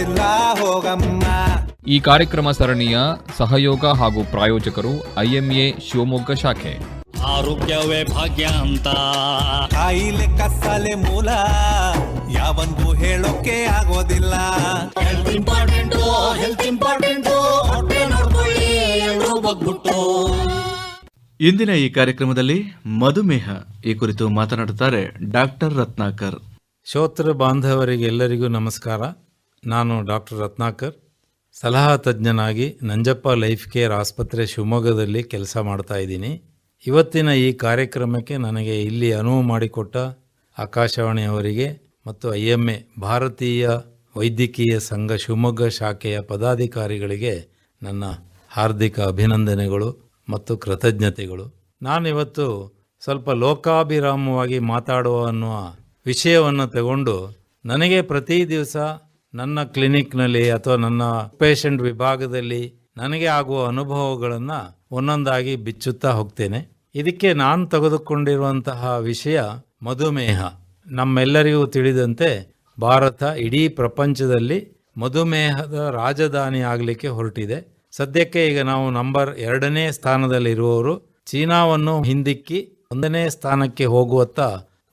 ಗೊತ್ತಿಲ್ಲ ಹೋಗಮ್ಮ. ಈ ಕಾರ್ಯಕ್ರಮ ಸರಣಿಯ ಸಹಯೋಗ ಹಾಗೂ ಪ್ರಾಯೋಜಕರು ಐಎಂಎ ಶಿವಮೊಗ್ಗ ಶಾಖೆ. ಆರೋಗ್ಯವೇ ಭಾಗ್ಯ ಅಂತ. ಕಾಯಿಲೆ ಕಸಾಲೆ ಮೂಲ ಯಾವನ್ಗೂ ಹೇಳೋಕೆ ಆಗೋದಿಲ್ಲ. ಹೆಲ್ತ್ ಇಂಪಾರ್ಟೆಂಟ್ ಹೆಲ್ತ್ ಇಂಪಾರ್ಟೆಂಟ್ ಹೊಟ್ಟೆ ನೋಡ್ಕೊಳ್ಳಿ ಎಲ್ರೂ ಬಗ್ಬಿಟ್ಟು ಇಂದಿನ ಈ ಕಾರ್ಯಕ್ರಮದಲ್ಲಿ ಮಧುಮೇಹ ಈ ಕುರಿತು ಮಾತನಾಡುತ್ತಾರೆ ಡಾಕ್ಟರ್ ರತ್ನಾಕರ್. ಶ್ರೋತೃ ಬಾಂಧವರಿಗೆಲ್ಲರಿಗೂ ನಮಸ್ಕಾರ. ನಾನು ಡಾಕ್ಟರ್ ರತ್ನಾಕರ್. ಸಲಹಾ ತಜ್ಞನಾಗಿ ನಂಜಪ್ಪ ಲೈಫ್ ಕೇರ್ ಆಸ್ಪತ್ರೆ ಶಿವಮೊಗ್ಗದಲ್ಲಿ ಕೆಲಸ ಮಾಡ್ತಾ ಇದ್ದೀನಿ. ಇವತ್ತಿನ ಈ ಕಾರ್ಯಕ್ರಮಕ್ಕೆ ನನಗೆ ಇಲ್ಲಿ ಅನುವು ಮಾಡಿಕೊಟ್ಟ ಆಕಾಶವಾಣಿಯವರಿಗೆ ಮತ್ತು ಐ ಎಂ ಎ ಭಾರತೀಯ ವೈದ್ಯಕೀಯ ಸಂಘ ಶಿವಮೊಗ್ಗ ಶಾಖೆಯ ಪದಾಧಿಕಾರಿಗಳಿಗೆ ನನ್ನ ಹಾರ್ದಿಕ ಅಭಿನಂದನೆಗಳು ಮತ್ತು ಕೃತಜ್ಞತೆಗಳು. ನಾನಿವತ್ತು ಸ್ವಲ್ಪ ಲೋಕಾಭಿರಾಮವಾಗಿ ಮಾತಾಡುವ ಅನ್ನುವ ವಿಷಯವನ್ನು ತಗೊಂಡು ನನಗೆ ಪ್ರತಿ ದಿವಸ ನನ್ನ ಕ್ಲಿನಿಕ್ನಲ್ಲಿ ಅಥವಾ ನನ್ನ ಪೇಷಂಟ್ ವಿಭಾಗದಲ್ಲಿ ನನಗೆ ಆಗುವ ಅನುಭವಗಳನ್ನು ಒಂದೊಂದಾಗಿ ಬಿಚ್ಚುತ್ತಾ ಹೋಗ್ತೇನೆ. ಇದಕ್ಕೆ ನಾನು ತೆಗೆದುಕೊಂಡಿರುವಂತಹ ವಿಷಯ ಮಧುಮೇಹ. ನಮ್ಮೆಲ್ಲರಿಗೂ ತಿಳಿದಂತೆ ಭಾರತ ಇಡೀ ಪ್ರಪಂಚದಲ್ಲಿ ಮಧುಮೇಹದ ರಾಜಧಾನಿ ಆಗಲಿಕ್ಕೆ ಹೊರಟಿದೆ. ಸದ್ಯಕ್ಕೆ ಈಗ ನಾವು ನಂಬರ್ ಎರಡನೇ ಸ್ಥಾನದಲ್ಲಿರುವವರು. ಚೀನಾವನ್ನು ಹಿಂದಿಕ್ಕಿ ಒಂದನೇ ಸ್ಥಾನಕ್ಕೆ ಹೋಗುವತ್ತ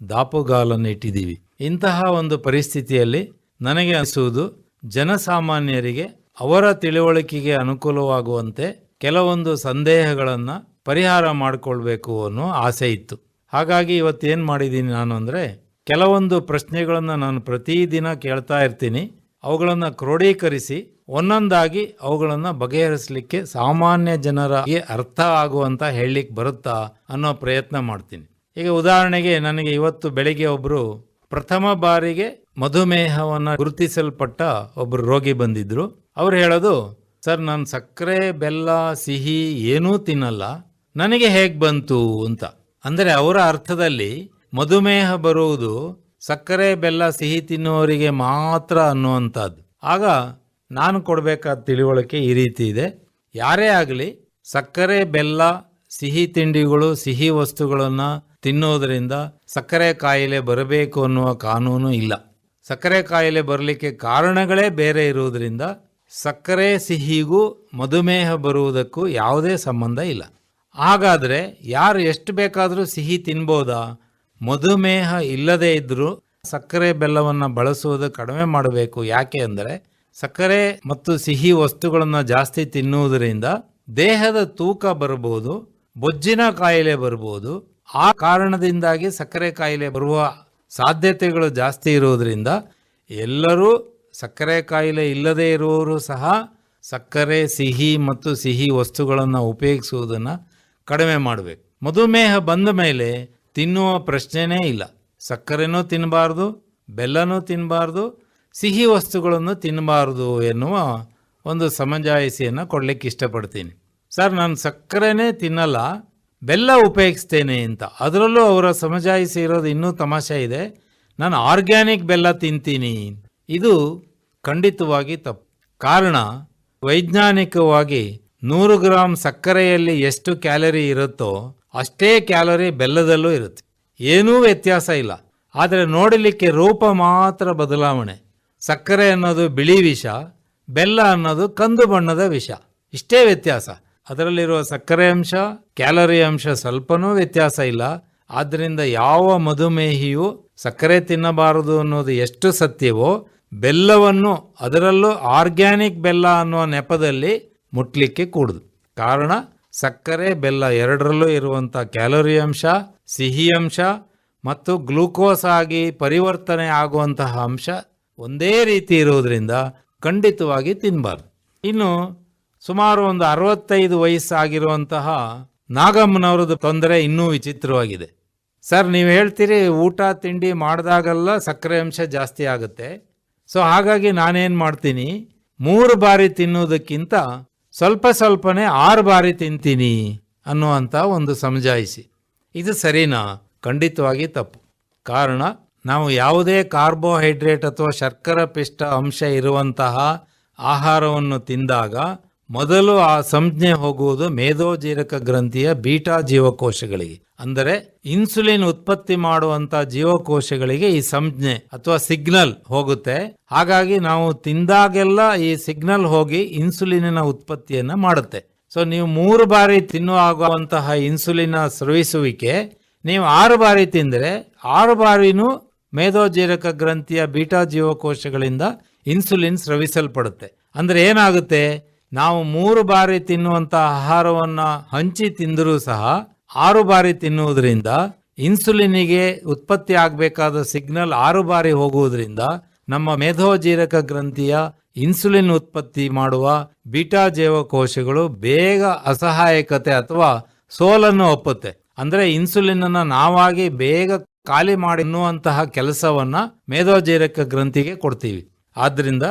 ದಾಪುಗಾಲನ್ನು ಇಟ್ಟಿದ್ದೀವಿ ಇಂತಹ ಒಂದು ಪರಿಸ್ಥಿತಿಯಲ್ಲಿ ನನಗೆ ಅನಿಸುವುದು, ಜನಸಾಮಾನ್ಯರಿಗೆ ಅವರ ತಿಳುವಳಿಕೆಗೆ ಅನುಕೂಲವಾಗುವಂತೆ ಕೆಲವೊಂದು ಸಂದೇಹಗಳನ್ನು ಪರಿಹಾರ ಮಾಡಿಕೊಳ್ಬೇಕು ಅನ್ನೋ ಆಸೆ ಇತ್ತು. ಹಾಗಾಗಿ ಇವತ್ತೇನು ಮಾಡಿದ್ದೀನಿ ನಾನು ಅಂದರೆ, ಕೆಲವೊಂದು ಪ್ರಶ್ನೆಗಳನ್ನು ನಾನು ಪ್ರತಿದಿನ ಕೇಳ್ತಾ ಇರ್ತೀನಿ. ಅವುಗಳನ್ನು ಕ್ರೋಢೀಕರಿಸಿ ಒಂದೊಂದಾಗಿ ಅವುಗಳನ್ನು ಬಗೆಹರಿಸಲಿಕ್ಕೆ ಸಾಮಾನ್ಯ ಜನರಿಗೆ ಅರ್ಥ ಆಗುವಂತ ಹೇಳಲಿಕ್ಕೆ ಬರುತ್ತಾ ಅನ್ನೋ ಪ್ರಯತ್ನ ಮಾಡ್ತೀನಿ. ಈಗ ಉದಾಹರಣೆಗೆ, ನನಗೆ ಇವತ್ತು ಬೆಳಿಗ್ಗೆ ಒಬ್ಬರು ಪ್ರಥಮ ಬಾರಿಗೆ ಮಧುಮೇಹವನ್ನು ಗುರುತಿಸಲ್ಪಟ್ಟ ಒಬ್ಬರು ರೋಗಿ ಬಂದಿದ್ರು. ಅವ್ರು ಹೇಳೋದು, ಸರ್, ನಾನು ಸಕ್ಕರೆ, ಬೆಲ್ಲ, ಸಿಹಿ ಏನೂ ತಿನ್ನಲ್ಲ. ನನಗೆ ಹೇಗೆ ಬಂತು? ಅಂತ. ಅಂದರೆ ಅವರ ಅರ್ಥದಲ್ಲಿ ಮಧುಮೇಹ ಬರುವುದು ಸಕ್ಕರೆ, ಬೆಲ್ಲ, ಸಿಹಿ ತಿನ್ನುವವರಿಗೆ ಮಾತ್ರ ಅನ್ನುವಂಥದ್ದು. ಆಗ ನಾನು ಕೊಡಬೇಕಾದ ತಿಳುವಳಿಕೆ ಈ ರೀತಿ ಇದೆ. ಯಾರೇ ಆಗಲಿ, ಸಕ್ಕರೆ, ಬೆಲ್ಲ, ಸಿಹಿ ತಿಂಡಿಗಳು, ಸಿಹಿ ವಸ್ತುಗಳನ್ನು ತಿನ್ನೋದರಿಂದ ಸಕ್ಕರೆ ಕಾಯಿಲೆ ಬರಬೇಕು ಅನ್ನುವ ಕಾನೂನು ಇಲ್ಲ. ಸಕ್ಕರೆ ಕಾಯಿಲೆ ಬರಲಿಕ್ಕೆ ಕಾರಣಗಳೇ ಬೇರೆ ಇರುವುದರಿಂದ ಸಕ್ಕರೆ ಸಿಹಿಗೂ ಮಧುಮೇಹ ಬರುವುದಕ್ಕೂ ಯಾವುದೇ ಸಂಬಂಧ ಇಲ್ಲ. ಹಾಗಾದರೆ ಯಾರು ಎಷ್ಟು ಬೇಕಾದರೂ ಸಿಹಿ ತಿನ್ಬೋದಾ? ಮಧುಮೇಹ ಇಲ್ಲದೇ ಇದ್ದರೂ ಸಕ್ಕರೆ ಬೆಲ್ಲವನ್ನು ಬಳಸುವುದು ಕಡಿಮೆ ಮಾಡಬೇಕು. ಯಾಕೆ ಅಂದರೆ ಸಕ್ಕರೆ ಮತ್ತು ಸಿಹಿ ವಸ್ತುಗಳನ್ನು ಜಾಸ್ತಿ ತಿನ್ನುವುದರಿಂದ ದೇಹದ ತೂಕ ಬರಬಹುದು ಬೊಜ್ಜಿನ ಕಾಯಿಲೆ ಬರಬಹುದು ಆ ಕಾರಣದಿಂದಾಗಿ ಸಕ್ಕರೆ ಕಾಯಿಲೆ ಬರುವ ಸಾಧ್ಯತೆಗಳು ಜಾಸ್ತಿ ಇರುವುದರಿಂದ ಎಲ್ಲರೂ ಸಕ್ಕರೆ ಕಾಯಿಲೆ ಇಲ್ಲದೇ ಇರುವವರು ಸಹ ಸಕ್ಕರೆ, ಸಿಹಿ ಮತ್ತು ಸಿಹಿ ವಸ್ತುಗಳನ್ನು ಉಪಯೋಗಿಸುವುದನ್ನು ಕಡಿಮೆ ಮಾಡಬೇಕು. ಮಧುಮೇಹ ಬಂದ ಮೇಲೆ ತಿನ್ನುವ ಪ್ರಶ್ನೆನೇ ಇಲ್ಲ. ಸಕ್ಕರೆನೂ ತಿನ್ನಬಾರ್ದು ಬೆಲ್ಲನೂ ತಿನ್ನಬಾರ್ದು ಸಿಹಿ ವಸ್ತುಗಳನ್ನು ತಿನ್ನಬಾರ್ದು ಎನ್ನುವ ಒಂದು ಸಮಜಾಯಿಸಿಯನ್ನು ಕೊಡಲಿಕ್ಕೆ ಇಷ್ಟಪಡ್ತೀನಿ. ಸರ್, ನಾನು ಸಕ್ಕರೆನೇ ತಿನ್ನಲ್ಲ ಬೆಲ್ಲ ಉಪಯೋಗಿಸ್ತೇನೆ ಅಂತ. ಅದರಲ್ಲೂ ಅವರ ಸಮಜಾಯಿಸಿ ಇರೋದು ಇನ್ನೂ ತಮಾಷೆ ಇದೆ. ನಾನು ಆರ್ಗ್ಯಾನಿಕ್ ಬೆಲ್ಲ ತಿಂತೀನಿ. ಇದು ಖಂಡಿತವಾಗಿ ತಪ್ಪು. ಕಾರಣ, ವೈಜ್ಞಾನಿಕವಾಗಿ ನೂರು ಗ್ರಾಮ್ ಸಕ್ಕರೆಯಲ್ಲಿ ಎಷ್ಟು ಕ್ಯಾಲರಿ ಇರುತ್ತೋ ಅಷ್ಟೇ ಕ್ಯಾಲರಿ ಬೆಲ್ಲದಲ್ಲೂ ಇರುತ್ತೆ. ಏನೂ ವ್ಯತ್ಯಾಸ ಇಲ್ಲ. ಆದರೆ ನೋಡಲಿಕ್ಕೆ ರೂಪ ಮಾತ್ರ ಬದಲಾವಣೆ. ಸಕ್ಕರೆ ಅನ್ನೋದು ಬಿಳಿ ವಿಷ, ಬೆಲ್ಲ ಅನ್ನೋದು ಕಂದು ಬಣ್ಣದ ವಿಷ. ಇಷ್ಟೇ ವ್ಯತ್ಯಾಸ. ಅದರಲ್ಲಿರುವ ಸಕ್ಕರೆ ಅಂಶ, ಕ್ಯಾಲರಿ ಅಂಶ ಸ್ವಲ್ಪನೂ ವ್ಯತ್ಯಾಸ ಇಲ್ಲ. ಆದ್ದರಿಂದ ಯಾವ ಮಧುಮೇಹಿಯು ಸಕ್ಕರೆ ತಿನ್ನಬಾರದು ಅನ್ನೋದು ಎಷ್ಟು ಸತ್ಯವೋ, ಬೆಲ್ಲವನ್ನು ಅದರಲ್ಲೂ ಆರ್ಗ್ಯಾನಿಕ್ ಬೆಲ್ಲ ಅನ್ನುವ ನೆಪದಲ್ಲಿ ಮುಟ್ಲಿಕ್ಕೆ ಕೂಡುದು. ಕಾರಣ, ಸಕ್ಕರೆ ಬೆಲ್ಲ ಎರಡರಲ್ಲೂ ಇರುವಂಥ ಕ್ಯಾಲೋರಿ ಅಂಶ, ಸಿಹಿ ಅಂಶ ಮತ್ತು ಗ್ಲೂಕೋಸ್ ಆಗಿ ಪರಿವರ್ತನೆ ಆಗುವಂತಹ ಅಂಶ ಒಂದೇ ರೀತಿ ಇರುವುದರಿಂದ ಖಂಡಿತವಾಗಿ ತಿನ್ನಬಾರ್ದು ಇನ್ನು ಸುಮಾರು ಒಂದು ಅರವತ್ತೈದು ವಯಸ್ಸಾಗಿರುವಂತಹ ನಾಗಮ್ಮನವ್ರದ್ದು ತೊಂದರೆ ಇನ್ನೂ ವಿಚಿತ್ರವಾಗಿದೆ. ಸರ್, ನೀವು ಹೇಳ್ತೀರಿ ಊಟ, ತಿಂಡಿ ಮಾಡಿದಾಗಲ್ಲ ಸಕ್ಕರೆ ಅಂಶ ಜಾಸ್ತಿ ಆಗುತ್ತೆ. ಸೊ, ಹಾಗಾಗಿ ನಾನೇನು ಮಾಡ್ತೀನಿ, ಮೂರು ಬಾರಿ ತಿನ್ನುವುದಕ್ಕಿಂತ ಸ್ವಲ್ಪ ಸ್ವಲ್ಪನೇ ಆರು ಬಾರಿ ತಿಂತೀನಿ ಅನ್ನುವಂಥ ಒಂದು ಸಮಜಾಯಿಸಿ. ಇದು ಸರಿನಾ? ಖಂಡಿತವಾಗಿ ತಪ್ಪು. ಕಾರಣ, ನಾವು ಯಾವುದೇ ಕಾರ್ಬೋಹೈಡ್ರೇಟ್ ಅಥವಾ ಶರ್ಕರ ಪಿಷ್ಟ ಅಂಶ ಇರುವಂತಹ ಆಹಾರವನ್ನು ತಿಂದಾಗ ಮೊದಲು ಆ ಸಂಜ್ಞೆ ಹೋಗುವುದು ಮೇಧೋಜೀರಕ ಗ್ರಂಥಿಯ ಬೀಟಾ ಜೀವಕೋಶಗಳಿಗೆ. ಅಂದರೆ ಇನ್ಸುಲಿನ್ ಉತ್ಪತ್ತಿ ಮಾಡುವಂತ ಜೀವಕೋಶಗಳಿಗೆ ಈ ಸಂಜ್ಞೆ ಅಥವಾ ಸಿಗ್ನಲ್ ಹೋಗುತ್ತೆ. ಹಾಗಾಗಿ ನಾವು ತಿಂದಾಗೆಲ್ಲ ಈ ಸಿಗ್ನಲ್ ಹೋಗಿ ಇನ್ಸುಲಿನ ಉತ್ಪತ್ತಿಯನ್ನ ಮಾಡುತ್ತೆ. ಸೊ ನೀವು ಮೂರು ಬಾರಿ ತಿನ್ನುವಾಗುವಂತಹ ಇನ್ಸುಲಿನ ಸ್ರವಿಸುವಿಕೆ, ನೀವು ಆರು ಬಾರಿ ತಿಂದರೆ ಆರು ಬಾರಿನೂ ಮೇಧೋಜೀರಕ ಗ್ರಂಥಿಯ ಬೀಟಾ ಜೀವಕೋಶಗಳಿಂದ ಇನ್ಸುಲಿನ್ ಸ್ರವಿಸಲ್ಪಡುತ್ತೆ. ಅಂದರೆ ಏನಾಗುತ್ತೆ? ನಾವು ಮೂರು ಬಾರಿ ತಿನ್ನುವಂತ ಆಹಾರವನ್ನ ಹಂಚಿ ತಿಂದರೂ ಸಹ ಆರು ಬಾರಿ ತಿನ್ನುವುದರಿಂದ ಇನ್ಸುಲಿನಿಗೆ ಉತ್ಪತ್ತಿ ಆಗಬೇಕಾದ ಸಿಗ್ನಲ್ ಆರು ಬಾರಿ ಹೋಗುವುದರಿಂದ ನಮ್ಮ ಮೇಧೋಜೀರಕ ಗ್ರಂಥಿಯ ಇನ್ಸುಲಿನ್ ಉತ್ಪತ್ತಿ ಮಾಡುವ ಬೀಟಾ ಜೀವಕೋಶಗಳು ಬೇಗ ಅಸಹಾಯಕತೆ ಅಥವಾ ಸೋಲನ್ನು ಒಪ್ಪುತ್ತೆ. ಅಂದರೆ ಇನ್ಸುಲಿನ್ ಅನ್ನ ನಾವಾಗಿ ಬೇಗ ಖಾಲಿ ಮಾಡಿ ಎನ್ನುವಂತಹ ಕೆಲಸವನ್ನ ಮೇಧೋಜೀರಕ ಗ್ರಂಥಿಗೆ ಕೊಡ್ತೀವಿ. ಆದ್ರಿಂದ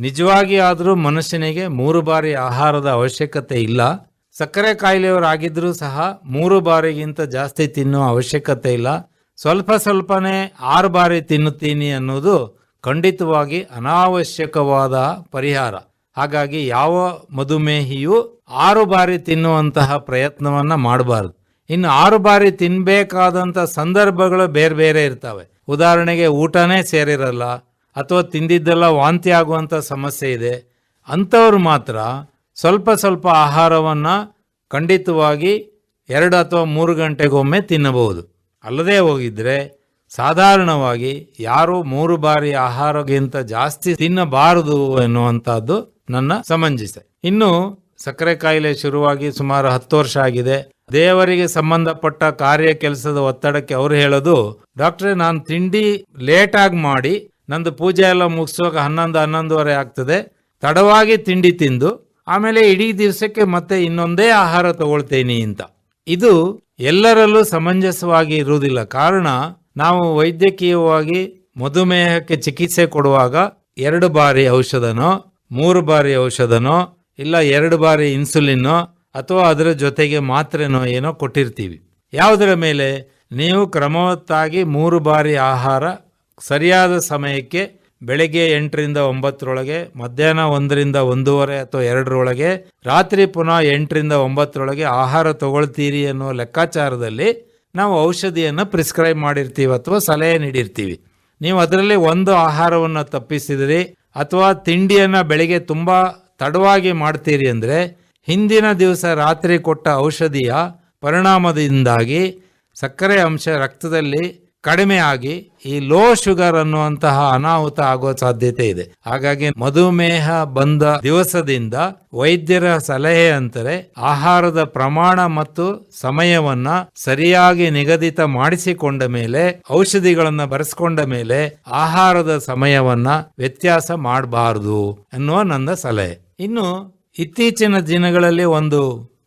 ನಿಜವಾಗಿ ಆದರೂ ಮನುಷ್ಯನಿಗೆ ಮೂರು ಬಾರಿ ಆಹಾರದ ಅವಶ್ಯಕತೆ ಇಲ್ಲ. ಸಕ್ಕರೆ ಕಾಯಿಲೆಯವರಾಗಿದ್ದರೂ ಸಹ ಮೂರು ಬಾರಿಗಿಂತ ಜಾಸ್ತಿ ತಿನ್ನುವ ಅವಶ್ಯಕತೆ ಇಲ್ಲ. ಸ್ವಲ್ಪ ಸ್ವಲ್ಪನೇ ಆರು ಬಾರಿ ತಿನ್ನುತ್ತೀನಿ ಅನ್ನೋದು ಖಂಡಿತವಾಗಿ ಅನಾವಶ್ಯಕವಾದ ಪರಿಹಾರ. ಹಾಗಾಗಿ ಯಾವ ಮಧುಮೇಹಿಯು ಆರು ಬಾರಿ ತಿನ್ನುವಂತಹ ಪ್ರಯತ್ನವನ್ನ ಮಾಡಬಾರದು. ಇನ್ನು ಆರು ಬಾರಿ ತಿನ್ನಬೇಕಾದಂಥ ಸಂದರ್ಭಗಳು ಬೇರೆ ಬೇರೆ ಇರ್ತವೆ. ಉದಾಹರಣೆಗೆ ಊಟನೇ ಸೇರಿರಲ್ಲ. ಅಥವಾ ತಿಂದಿದ್ದೆಲ್ಲ ವಾಂತಿ ಆಗುವಂಥ ಸಮಸ್ಯೆ ಇದೆ, ಅಂಥವ್ರು ಮಾತ್ರ ಸ್ವಲ್ಪ ಸ್ವಲ್ಪ ಆಹಾರವನ್ನು ಖಂಡಿತವಾಗಿ ಎರಡು ಅಥವಾ ಮೂರು ಗಂಟೆಗೊಮ್ಮೆ ತಿನ್ನಬಹುದು. ಅಲ್ಲದೆ ಹೋಗಿದ್ರೆ ಸಾಧಾರಣವಾಗಿ ಯಾರು ಮೂರು ಬಾರಿ ಆಹಾರಕ್ಕಿಂತ ಜಾಸ್ತಿ ತಿನ್ನಬಾರದು ಎನ್ನುವಂಥದ್ದು ನನ್ನ ಸಮಂಜಸ. ಇನ್ನು ಸಕ್ಕರೆ ಕಾಯಿಲೆ ಶುರುವಾಗಿ ಸುಮಾರು ಹತ್ತು ವರ್ಷ ಆಗಿದೆ. ದೇವರಿಗೆ ಸಂಬಂಧಪಟ್ಟ ಕಾರ್ಯ ಕೆಲಸದ ಒತ್ತಡಕ್ಕೆ ಅವರು ಹೇಳೋದು, ಡಾಕ್ಟ್ರೆ, ನಾನು ತಿಂಡಿ ಲೇಟಾಗಿ ಮಾಡಿ ನಂದು ಪೂಜೆ ಎಲ್ಲ ಮುಗಿಸುವಾಗ ಹನ್ನೊಂದು, ಹನ್ನೊಂದುವರೆ ಆಗ್ತದೆ. ತಡವಾಗಿ ತಿಂಡಿ ತಿಂದು, ಆಮೇಲೆ ಇಡೀ ದಿವಸಕ್ಕೆ ಮತ್ತೆ ಇನ್ನೊಂದೇ ಆಹಾರ ತಗೊಳ್ತೇನೆ ಅಂತ. ಇದು ಎಲ್ಲರಲ್ಲೂ ಸಮಂಜಸವಾಗಿ ಇರುವುದಿಲ್ಲ. ಕಾರಣ, ನಾವು ವೈದ್ಯಕೀಯವಾಗಿ ಮಧುಮೇಹಕ್ಕೆ ಚಿಕಿತ್ಸೆ ಕೊಡುವಾಗ ಎರಡು ಬಾರಿ ಔಷಧನೋ, ಮೂರು ಬಾರಿ ಔಷಧನೋ, ಇಲ್ಲ ಎರಡು ಬಾರಿ ಇನ್ಸುಲಿನ್ನೋ, ಅಥವಾ ಅದರ ಜೊತೆಗೆ ಮಾತ್ರೆನೋ ಏನೋ ಕೊಟ್ಟಿರ್ತೀವಿ. ಯಾವುದರ ಮೇಲೆ? ನೀವು ಕ್ರಮವತ್ತಾಗಿ ಮೂರು ಬಾರಿ ಆಹಾರ ಸರಿಯಾದ ಸಮಯಕ್ಕೆ ಬೆಳಗ್ಗೆ ಎಂಟರಿಂದ ಒಂಬತ್ತರೊಳಗೆ, ಮಧ್ಯಾಹ್ನ ಒಂದರಿಂದ ಒಂದೂವರೆ ಅಥವಾ ಎರಡರೊಳಗೆ, ರಾತ್ರಿ ಪುನಃ ಎಂಟರಿಂದ ಒಂಬತ್ತರೊಳಗೆ ಆಹಾರ ತಗೊಳ್ತೀರಿ ಅನ್ನೋ ಲೆಕ್ಕಾಚಾರದಲ್ಲಿ ನಾವು ಔಷಧಿಯನ್ನು ಪ್ರಿಸ್ಕ್ರೈಬ್ ಮಾಡಿರ್ತೀವಿ ಅಥವಾ ಸಲಹೆ ನೀಡಿರ್ತೀವಿ. ನೀವು ಅದರಲ್ಲಿ ಒಂದು ಆಹಾರವನ್ನು ತಪ್ಪಿಸಿದಿರಿ ಅಥವಾ ತಿಂಡಿಯನ್ನು ಬೆಳಿಗ್ಗೆ ತುಂಬ ತಡವಾಗಿ ಮಾಡ್ತೀರಿ ಅಂದರೆ ಹಿಂದಿನ ದಿವಸ ರಾತ್ರಿ ಕೊಟ್ಟ ಔಷಧಿಯ ಪರಿಣಾಮದಿಂದಾಗಿ ಸಕ್ಕರೆ ಅಂಶ ರಕ್ತದಲ್ಲಿ ಕಡಿಮೆ ಆಗಿ ಈ ಲೋ ಶುಗರ್ ಅನ್ನುವಂತಹ ಅನಾಹುತ ಆಗೋ ಸಾಧ್ಯತೆ ಇದೆ. ಹಾಗಾಗಿ ಮಧುಮೇಹ ಬಂದ ದಿವಸದಿಂದ ವೈದ್ಯರ ಸಲಹೆ ಅಂತಾರೆ ಆಹಾರದ ಪ್ರಮಾಣ ಮತ್ತು ಸಮಯವನ್ನ ಸರಿಯಾಗಿ ನಿಗದಿತ ಮಾಡಿಸಿಕೊಂಡ ಮೇಲೆ, ಔಷಧಿಗಳನ್ನ ಬರೆಸ್ಕೊಂಡ ಮೇಲೆ ಆಹಾರದ ಸಮಯವನ್ನ ವ್ಯತ್ಯಾಸ ಮಾಡಬಾರದು ಅನ್ನುವ ನನ್ನ ಸಲಹೆ. ಇನ್ನು ಇತ್ತೀಚಿನ ದಿನಗಳಲ್ಲಿ ಒಂದು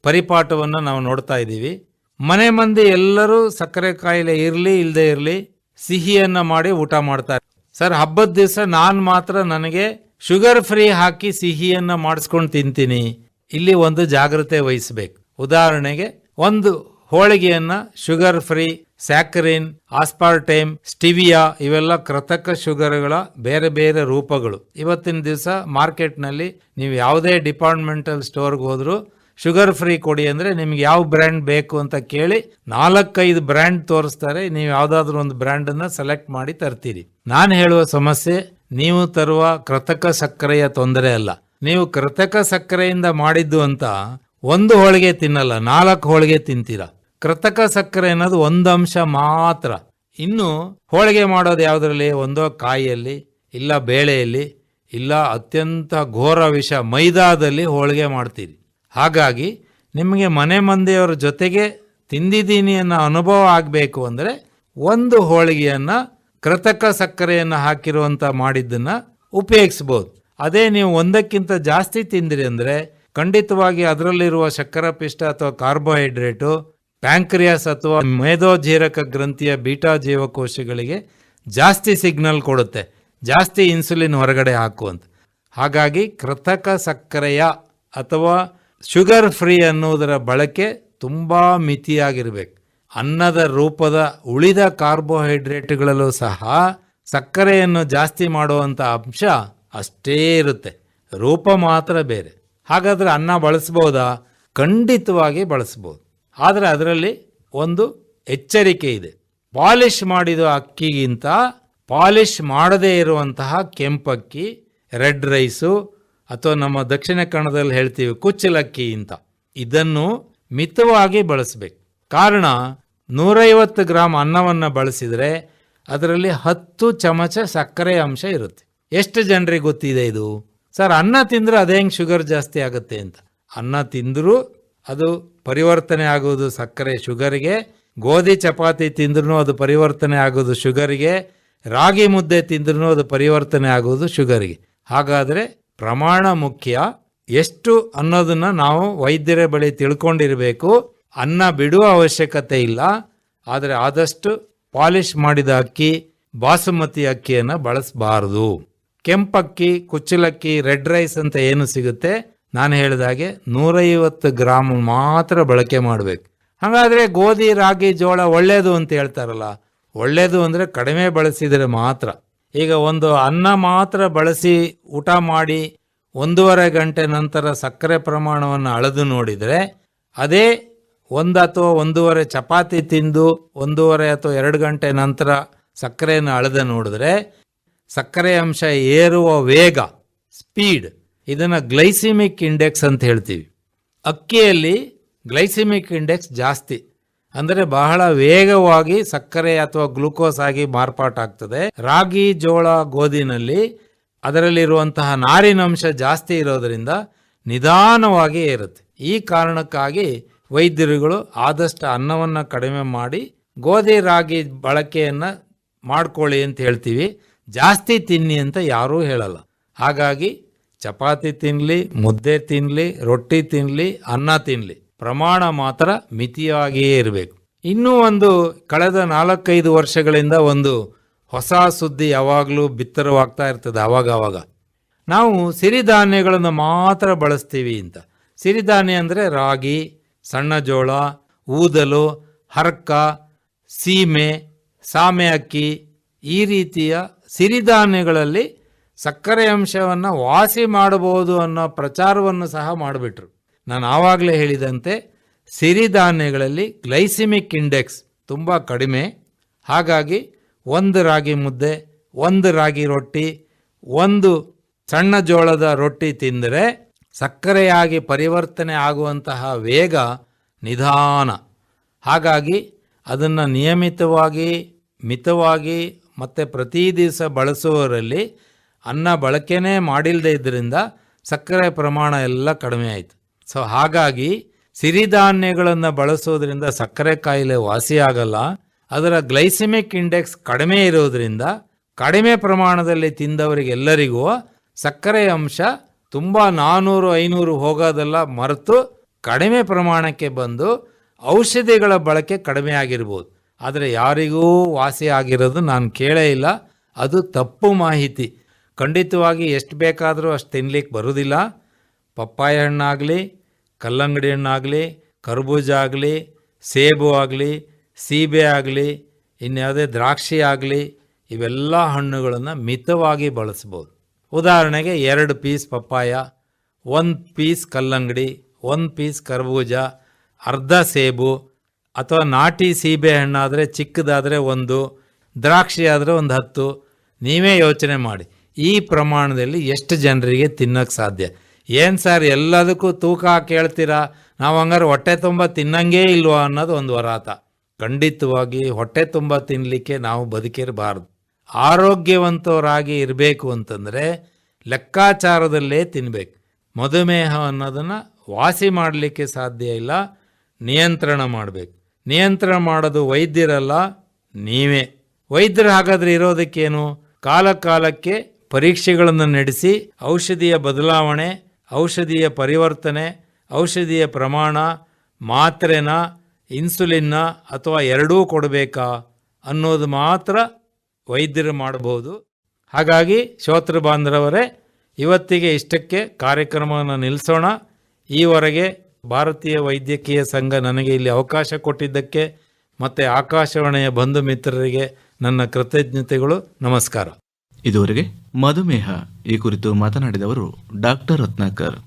ಪರಿಪಾಠವನ್ನು ನಾವು ನೋಡ್ತಾ ಇದ್ದೀವಿ. ಮನೆ ಮಂದಿ ಎಲ್ಲರೂ ಸಕ್ಕರೆ ಕಾಯಿಲೆ ಇರಲಿ ಇಲ್ಲದೆ ಇರಲಿ, ಸಿಹಿಯನ್ನು ಮಾಡಿ ಊಟ ಮಾಡ್ತಾರೆ. ಸರ್, ಹಬ್ಬದ ದಿವಸ ನಾನು ಮಾತ್ರ ನನಗೆ ಶುಗರ್ ಫ್ರೀ ಹಾಕಿ ಸಿಹಿಯನ್ನು ಮಾಡಿಸ್ಕೊಂಡು ತಿಂತೀನಿ. ಇಲ್ಲಿ ಒಂದು ಜಾಗ್ರತೆ ವಹಿಸಬೇಕು. ಉದಾಹರಣೆಗೆ, ಒಂದು ಹೋಳಿಗೆಯನ್ನ ಶುಗರ್ ಫ್ರೀ, ಸ್ಯಾಕರಿನ್, ಆಸ್ಪಾರ್ಟೈಮ್, ಸ್ಟಿವಿಯಾ ಇವೆಲ್ಲ ಕೃತಕ ಶುಗರ್ಗಳ ಬೇರೆ ಬೇರೆ ರೂಪಗಳು. ಇವತ್ತಿನ ದಿವಸ ಮಾರ್ಕೆಟ್ನಲ್ಲಿ ನೀವು ಯಾವುದೇ ಡಿಪಾರ್ಟ್ಮೆಂಟಲ್ ಸ್ಟೋರ್ಗೆ ಹೋದ್ರು ಶುಗರ್ ಫ್ರೀ ಕೊಡಿ ಅಂದರೆ ನಿಮ್ಗೆ ಯಾವ ಬ್ರ್ಯಾಂಡ್ ಬೇಕು ಅಂತ ಕೇಳಿ ನಾಲ್ಕೈದು ಬ್ರ್ಯಾಂಡ್ ತೋರಿಸ್ತಾರೆ. ನೀವು ಯಾವುದಾದ್ರೂ ಒಂದು ಬ್ರ್ಯಾಂಡನ್ನು ಸೆಲೆಕ್ಟ್ ಮಾಡಿ ತರ್ತೀರಿ. ನಾನು ಹೇಳುವ ಸಮಸ್ಯೆ, ನೀವು ತರುವ ಕೃತಕ ಸಕ್ಕರೆಯ ತೊಂದರೆ ಅಲ್ಲ. ನೀವು ಕೃತಕ ಸಕ್ಕರೆಯಿಂದ ಮಾಡಿದ್ದು ಅಂತ ಒಂದು ಹೋಳಿಗೆ ತಿನ್ನಲ್ಲ, ನಾಲ್ಕು ಹೋಳಿಗೆ ತಿಂತೀರಾ? ಕೃತಕ ಸಕ್ಕರೆ ಅನ್ನೋದು ಒಂದು ಅಂಶ ಮಾತ್ರ. ಇನ್ನು ಹೋಳಿಗೆ ಮಾಡೋದು ಯಾವುದರಲ್ಲಿ? ಒಂದೋ ಕಾಯಿಯಲ್ಲಿ, ಇಲ್ಲ ಬೇಳೆಯಲ್ಲಿ, ಇಲ್ಲ ಅತ್ಯಂತ ಘೋರ ವಿಷ ಮೈದಾದಲ್ಲಿ ಹೋಳಿಗೆ ಮಾಡ್ತೀರಿ. ಹಾಗಾಗಿ ನಿಮಗೆ ಮನೆ ಮಂದಿಯವರ ಜೊತೆಗೆ ತಿಂದಿದ್ದೀನಿ ಅನ್ನೋ ಅನುಭವ ಆಗಬೇಕು ಅಂದರೆ ಒಂದು ಹೋಳಿಗೆಯನ್ನು, ಕೃತಕ ಸಕ್ಕರೆಯನ್ನು ಹಾಕಿರುವಂಥ ಮಾಡಿದ್ದನ್ನು ಉಪಯೋಗಿಸ್ಬೋದು. ಅದೇ ನೀವು ಒಂದಕ್ಕಿಂತ ಜಾಸ್ತಿ ತಿಂದಿರಿ ಅಂದರೆ ಖಂಡಿತವಾಗಿ ಅದರಲ್ಲಿರುವ ಸಕ್ಕರೆ ಪಿಷ್ಟ ಅಥವಾ ಕಾರ್ಬೋಹೈಡ್ರೇಟು, ಪ್ಯಾಂಕ್ರಿಯಾಸ್ ಅಥವಾ ಮೇಧೋಜೀರಕ ಗ್ರಂಥಿಯ ಬೀಟಾ ಜೀವಕೋಶಗಳಿಗೆ ಜಾಸ್ತಿ ಸಿಗ್ನಲ್ ಕೊಡುತ್ತೆ. ಜಾಸ್ತಿ ಇನ್ಸುಲಿನ್ ಹೊರಗಡೆ ಹಾಕು ಅಂತ ಹಾಗಾಗಿ ಕೃತಕ ಸಕ್ಕರೆಯ ಅಥವಾ ಶುಗರ್ ಫ್ರೀ ಅನ್ನೋದರ ಬಳಕೆ ತುಂಬ ಮಿತಿಯಾಗಿರಬೇಕು. ಅನ್ನದ ರೂಪದ ಉಳಿದ ಕಾರ್ಬೋಹೈಡ್ರೇಟ್ಗಳಲ್ಲೂ ಸಹ ಸಕ್ಕರೆಯನ್ನು ಜಾಸ್ತಿ ಮಾಡುವಂಥ ಅಂಶ ಅಷ್ಟೇ ಇರುತ್ತೆ. ರೂಪ ಮಾತ್ರ ಬೇರೆ. ಹಾಗಾದರೆ ಅನ್ನ ಬಳಸ್ಬೋದಾ? ಖಂಡಿತವಾಗಿ ಬಳಸ್ಬೋದು. ಆದರೆ ಅದರಲ್ಲಿ ಒಂದು ಎಚ್ಚರಿಕೆ ಇದೆ. ಪಾಲಿಷ್ ಮಾಡಿದ ಅಕ್ಕಿಗಿಂತ ಪಾಲಿಷ್ ಮಾಡದೇ ಇರುವಂತಹ ಕೆಂಪಕ್ಕಿ, ರೆಡ್ ರೈಸು ಅಥವಾ ನಮ್ಮ ದಕ್ಷಿಣ ಕನ್ನಡದಲ್ಲಿ ಹೇಳ್ತೀವಿ ಕುಚ್ಚಲಕ್ಕಿ ಅಂತ. ಇದನ್ನು ಮಿತವಾಗಿ ಬಳಸಬೇಕು. ಕಾರಣ, ನೂರೈವತ್ತು ಗ್ರಾಮ್ ಅನ್ನವನ್ನು ಬಳಸಿದರೆ ಅದರಲ್ಲಿ ಹತ್ತು ಚಮಚ ಸಕ್ಕರೆ ಅಂಶ ಇರುತ್ತೆ. ಎಷ್ಟು ಜನರಿಗೆ ಗೊತ್ತಿದೆ ಇದು? ಸರ್, ಅನ್ನ ತಿಂದರೆ ಅದೇ ಹೆಂಗೆ ಶುಗರ್ ಜಾಸ್ತಿ ಆಗುತ್ತೆ ಅಂತ. ಅನ್ನ ತಿಂದರೂ ಅದು ಪರಿವರ್ತನೆ ಆಗೋದು ಸಕ್ಕರೆ ಶುಗರಿಗೆ, ಗೋಧಿ ಚಪಾತಿ ತಿಂದ್ರೂ ಅದು ಪರಿವರ್ತನೆ ಆಗೋದು ಶುಗರಿಗೆ, ರಾಗಿ ಮುದ್ದೆ ತಿಂದ್ರೂ ಅದು ಪರಿವರ್ತನೆ ಆಗೋದು ಶುಗರಿಗೆ. ಹಾಗಾದರೆ ಪ್ರಮಾಣ ಮುಖ್ಯ. ಎಷ್ಟು ಅನ್ನೋದನ್ನ ನಾವು ವೈದ್ಯರ ಬಳಿ ತಿಳ್ಕೊಂಡಿರಬೇಕು. ಅನ್ನ ಬಿಡುವ ಅವಶ್ಯಕತೆ ಇಲ್ಲ. ಆದರೆ ಆದಷ್ಟು ಪಾಲಿಷ್ ಮಾಡಿದ ಅಕ್ಕಿ, ಬಾಸುಮತಿ ಅಕ್ಕಿಯನ್ನು ಬಳಸಬಾರದು. ಕೆಂಪಕ್ಕಿ, ಕುಚ್ಚಲಕ್ಕಿ, ರೆಡ್ ರೈಸ್ ಅಂತ ಏನು ಸಿಗುತ್ತೆ? ನಾನು ಹೇಳಿದಾಗೆ ನೂರೈವತ್ತು ಗ್ರಾಮ್ ಮಾತ್ರ ಬಳಕೆ ಮಾಡಬೇಕು. ಹಾಗಾದರೆ ಗೋಧಿ, ರಾಗಿ, ಜೋಳ ಒಳ್ಳೆಯದು ಅಂತ ಹೇಳ್ತಾರಲ್ಲ. ಒಳ್ಳೆಯದು ಅಂದರೆ ಕಡಿಮೆ ಬಳಸಿದರೆ ಮಾತ್ರ. ಈಗ ಒಂದು ಅನ್ನ ಮಾತ್ರ ಬಳಸಿ ಊಟ ಮಾಡಿ ಒಂದೂವರೆ ಗಂಟೆ ನಂತರ ಸಕ್ಕರೆ ಪ್ರಮಾಣವನ್ನು ಅಳೆದು ನೋಡಿದರೆ ಅದೇ ಒಂದು ಅಥವಾ ಒಂದೂವರೆ ಚಪಾತಿ ತಿಂದು ಒಂದೂವರೆ ಅಥವಾ ಎರಡು ಗಂಟೆ ನಂತರ ಸಕ್ಕರೆಯನ್ನು ಅಳೆದು ನೋಡಿದ್ರೆ ಸಕ್ಕರೆ ಅಂಶ ಏರುವ ವೇಗ ಸ್ಪೀಡ್ ಇದನ್ನು ಗ್ಲೈಸಿಮಿಕ್ ಇಂಡೆಕ್ಸ್ ಅಂತ ಹೇಳ್ತೀವಿ. ಅಕ್ಕಿಯಲ್ಲಿ ಗ್ಲೈಸಿಮಿಕ್ ಇಂಡೆಕ್ಸ್ ಜಾಸ್ತಿ. ಅಂದರೆ ಬಹಳ ವೇಗವಾಗಿ ಸಕ್ಕರೆ ಅಥವಾ ಗ್ಲೂಕೋಸ್ ಆಗಿ ಮಾರ್ಪಾಟಾಗ್ತದೆ. ರಾಗಿ, ಜೋಳ, ಗೋಧಿನಲ್ಲಿ ಅದರಲ್ಲಿರುವಂತಹ ನಾರಿನಂಶ ಜಾಸ್ತಿ ಇರೋದರಿಂದ ನಿಧಾನವಾಗಿ ಏರುತ್ತೆ. ಈ ಕಾರಣಕ್ಕಾಗಿ ವೈದ್ಯರುಗಳು ಆದಷ್ಟು ಅನ್ನವನ್ನು ಕಡಿಮೆ ಮಾಡಿ ಗೋಧಿ, ರಾಗಿ ಬಳಕೆಯನ್ನು ಮಾಡ್ಕೊಳ್ಳಿ ಅಂತ ಹೇಳ್ತೀವಿ. ಜಾಸ್ತಿ ತಿನ್ನಿ ಅಂತ ಯಾರೂ ಹೇಳಲ್ಲ. ಹಾಗಾಗಿ ಚಪಾತಿ ತಿನ್ನಲಿ ಮುದ್ದೆ ತಿನ್ನಲಿ ರೊಟ್ಟಿ ತಿನ್ನಲಿ ಅನ್ನ ತಿನ್ನಲಿ ಪ್ರಮಾಣ ಮಾತ್ರ ಮಿತಿಯಾಗಿಯೇ ಇರಬೇಕು. ಇನ್ನೂ ಒಂದು ಕಳೆದ ನಾಲ್ಕೈದು ವರ್ಷಗಳಿಂದ ಒಂದು ಹೊಸ ಸುದ್ದಿ ಯಾವಾಗಲೂ ಬಿತ್ತರವಾಗ್ತಾ ಇರ್ತದೆ ಆವಾಗವಾಗ ನಾವು ಸಿರಿಧಾನ್ಯಗಳನ್ನು ಮಾತ್ರ ಬಳಸ್ತೀವಿ ಅಂತ. ಸಿರಿಧಾನ್ಯ ಅಂದರೆ ರಾಗಿ ಸಣ್ಣ ಜೋಳ ಊದಲು, ಹರ್ಕ, ಸೀಮೆ, ಸಾಮೆ ಅಕ್ಕಿ ಈ ರೀತಿಯ ಸಿರಿಧಾನ್ಯಗಳಲ್ಲಿ ಸಕ್ಕರೆ ಅಂಶವನ್ನು ವಾಸಿ ಮಾಡಬಹುದು ಅನ್ನೋ ಪ್ರಚಾರವನ್ನು ಸಹ ಮಾಡಿಬಿಟ್ರು. ನಾನು ಆವಾಗಲೇ ಹೇಳಿದಂತೆ ಸಿರಿಧಾನ್ಯಗಳಲ್ಲಿ ಗ್ಲೈಸಿಮಿಕ್ ಇಂಡೆಕ್ಸ್ ತುಂಬ ಕಡಿಮೆ. ಹಾಗಾಗಿ ಒಂದು ರಾಗಿ ಮುದ್ದೆ, ಒಂದು ರಾಗಿ ರೊಟ್ಟಿ, ಒಂದು ಸಣ್ಣ ಜೋಳದ ರೊಟ್ಟಿ ತಿಂದರೆ ಸಕ್ಕರೆಯಾಗಿ ಪರಿವರ್ತನೆ ಆಗುವಂತಹ ವೇಗ ನಿಧಾನ. ಹಾಗಾಗಿ ಅದನ್ನು ನಿಯಮಿತವಾಗಿ, ಮಿತವಾಗಿ ಮತ್ತು ಪ್ರತಿ ದಿವಸ ಬಳಸುವವರಲ್ಲಿ ಅನ್ನ ಬಳಕೆನೇ ಮಾಡಿಲ್ಲದೆ ಇದರಿಂದ ಸಕ್ಕರೆ ಪ್ರಮಾಣ ಎಲ್ಲ ಕಡಿಮೆ ಆಯಿತು. ಸೊ ಹಾಗಾಗಿ ಸಿರಿಧಾನ್ಯಗಳನ್ನು ಬಳಸೋದ್ರಿಂದ ಸಕ್ಕರೆ ಕಾಯಿಲೆ ವಾಸಿಯಾಗಲ್ಲ ಅದರ ಗ್ಲೈಸಿಮಿಕ್ ಇಂಡೆಕ್ಸ್ ಕಡಿಮೆ ಇರೋದ್ರಿಂದ ಕಡಿಮೆ ಪ್ರಮಾಣದಲ್ಲಿ ತಿಂದವರಿಗೆಲ್ಲರಿಗೂ ಸಕ್ಕರೆ ಅಂಶ ತುಂಬ ನಾನ್ನೂರು ಐನೂರು ಹೋಗೋದೆಲ್ಲ ಮರೆತು ಕಡಿಮೆ ಪ್ರಮಾಣಕ್ಕೆ ಬಂದು ಔಷಧಿಗಳ ಬಳಕೆ ಕಡಿಮೆ ಆಗಿರ್ಬೋದು. ಆದರೆ ಯಾರಿಗೂ ವಾಸಿ ಆಗಿರೋದು ನಾನು ಕೇಳೇ ಇಲ್ಲ. ಅದು ತಪ್ಪು ಮಾಹಿತಿ. ಖಂಡಿತವಾಗಿ ಎಷ್ಟು ಬೇಕಾದರೂ ಅಷ್ಟು ತಿನ್ಲಿಕ್ಕೆ ಬರೋದಿಲ್ಲ. ಪಪ್ಪಾಯ ಹಣ್ಣಾಗಲಿ ಕಲ್ಲಂಗಡಿ ಹಣ್ಣಾಗಲಿ ಕರ್ಬೂಜ ಆಗಲಿ ಸೇಬು ಆಗಲಿ ಸೀಬೆ ಆಗಲಿ ಇನ್ಯಾವುದೇ ದ್ರಾಕ್ಷಿ ಆಗಲಿ ಇವೆಲ್ಲ ಹಣ್ಣುಗಳನ್ನು ಮಿತವಾಗಿ ಬಳಸ್ಬೋದು. ಉದಾಹರಣೆಗೆ ಎರಡು ಪೀಸ್ ಪಪ್ಪಾಯ, ಒಂದು ಪೀಸ್ ಕಲ್ಲಂಗಡಿ, ಒಂದು ಪೀಸ್ ಕರ್ಬೂಜ, ಅರ್ಧ ಸೇಬು, ಅಥವಾ ನಾಟಿ ಸೀಬೆ ಹಣ್ಣಾದರೆ ಚಿಕ್ಕದಾದರೆ ಒಂದು ದ್ರಾಕ್ಷಿ ಆದರೆ ಒಂದು ಹತ್ತು. ನೀವೇ ಯೋಚನೆ ಮಾಡಿ. ಈ ಪ್ರಮಾಣದಲ್ಲಿ ಎಷ್ಟು ಜನರಿಗೆ ತಿನ್ನೋಕ್ಕೆ ಸಾಧ್ಯ? ಏನು ಸರ್ ಎಲ್ಲದಕ್ಕೂ ತೂಕ ಕೇಳ್ತೀರಾ? ನಾವು ಹಂಗಾರೆ ಹೊಟ್ಟೆ ತುಂಬ ತಿನ್ನಂಗೇ ಇಲ್ವಾ ಅನ್ನೋದು ಒಂದು ವರಾತ. ಖಂಡಿತವಾಗಿ ಹೊಟ್ಟೆ ತುಂಬ ತಿನ್ನಲಿಕ್ಕೆ ನಾವು ಬದುಕಿರಬಾರ್ದು. ಆರೋಗ್ಯವಂತವರಾಗಿ ಇರಬೇಕು ಅಂತಂದರೆ ಲೆಕ್ಕಾಚಾರದಲ್ಲೇ ತಿನ್ನಬೇಕು ಮಧುಮೇಹ ಅನ್ನೋದನ್ನು ವಾಸಿ ಮಾಡಲಿಕ್ಕೆ ಸಾಧ್ಯ ಇಲ್ಲ, ನಿಯಂತ್ರಣ ಮಾಡಬೇಕು. ನಿಯಂತ್ರಣ ಮಾಡೋದು ವೈದ್ಯರಲ್ಲ, ನೀವೇ. ವೈದ್ಯರು ಹಾಗಾದ್ರೆ ಇರೋದಕ್ಕೇನು? ಕಾಲ ಕಾಲಕ್ಕೆ ಪರೀಕ್ಷೆಗಳನ್ನು ನಡೆಸಿ ಔಷಧಿಯ ಬದಲಾವಣೆ ಔಷಧಿಯ ಪರಿವರ್ತನೆ, ಔಷಧಿಯ ಪ್ರಮಾಣ, ಮಾತ್ರೆನ, ಇನ್ಸುಲಿನ್ನ ಅಥವಾ ಎರಡೂ ಕೊಡಬೇಕಾ ಅನ್ನೋದು ಮಾತ್ರ ವೈದ್ಯರು ಮಾಡಬಹುದು. ಹಾಗಾಗಿ ಶ್ರೋತೃ ಬಾಂಧವರೇ, ಇವತ್ತಿಗೆ ಇಷ್ಟಕ್ಕೆ ಕಾರ್ಯಕ್ರಮವನ್ನು ನಿಲ್ಲಿಸೋಣ. ಈವರೆಗೆ ಭಾರತೀಯ ವೈದ್ಯಕೀಯ ಸಂಘ ನನಗೆ ಇಲ್ಲಿ ಅವಕಾಶ ಕೊಟ್ಟಿದ್ದಕ್ಕೆ, ಮತ್ತು ಆಕಾಶವಾಣಿಯ ಬಂಧು ಮಿತ್ರರಿಗೆ ನನ್ನ ಕೃತಜ್ಞತೆಗಳು. ನಮಸ್ಕಾರ. ಇದುವರೆಗೆ ಮಧುಮೇಹ ಈ ಕುರಿತು ಮಾತನಾಡಿದವರು doctor Ratnakar.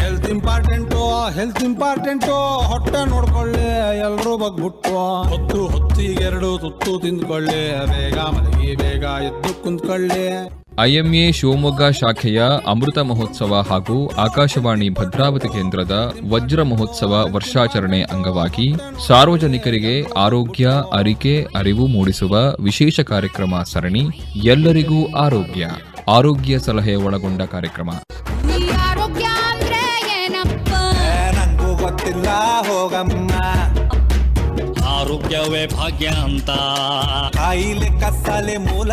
Health important health important ಹೊಟ್ಟೆ ನೋಡ್ಕೊಳ್ಳಿ, ಎಲ್ರೂ ಬಗ್ಬಿಟ್ಟು. ಹೊತ್ತು ಹೊತ್ತಿಗೆರಡು ತುತ್ತು ತಿಂದ್ಕೊಳ್ಳಿ, ಬೇಗ ಮಲಗಿ, ಬೇಗ ಎದ್ದು ಕುಂತ್ಕೊಳ್ಳಿ. ಐಎಂಎ ಶಿವಮೊಗ್ಗ ಶಾಖೆಯ ಅಮೃತ ಮಹೋತ್ಸವ ಹಾಗೂ ಆಕಾಶವಾಣಿ ಭದ್ರಾವತಿ ಕೇಂದ್ರದ ವಜ್ರ ಮಹೋತ್ಸವ ವರ್ಷಾಚರಣೆ ಅಂಗವಾಗಿ ಸಾರ್ವಜನಿಕರಿಗೆ ಆರೋಗ್ಯ ಅರಿಕೆ ಅರಿವು ಮೂಡಿಸುವ ವಿಶೇಷ ಕಾರ್ಯಕ್ರಮ ಸರಣಿ ಎಲ್ಲರಿಗೂ ಆರೋಗ್ಯ ಆರೋಗ್ಯ ಸಲಹೆ ಒಳಗೊಂಡ ಕಾರ್ಯಕ್ರಮ. ಆರೋಗ್ಯವೇ ಭಾಗ್ಯ ಅಂತ. ಕಾಯಿಲೆ ಕಸಾಲೆ ಮೂಲ.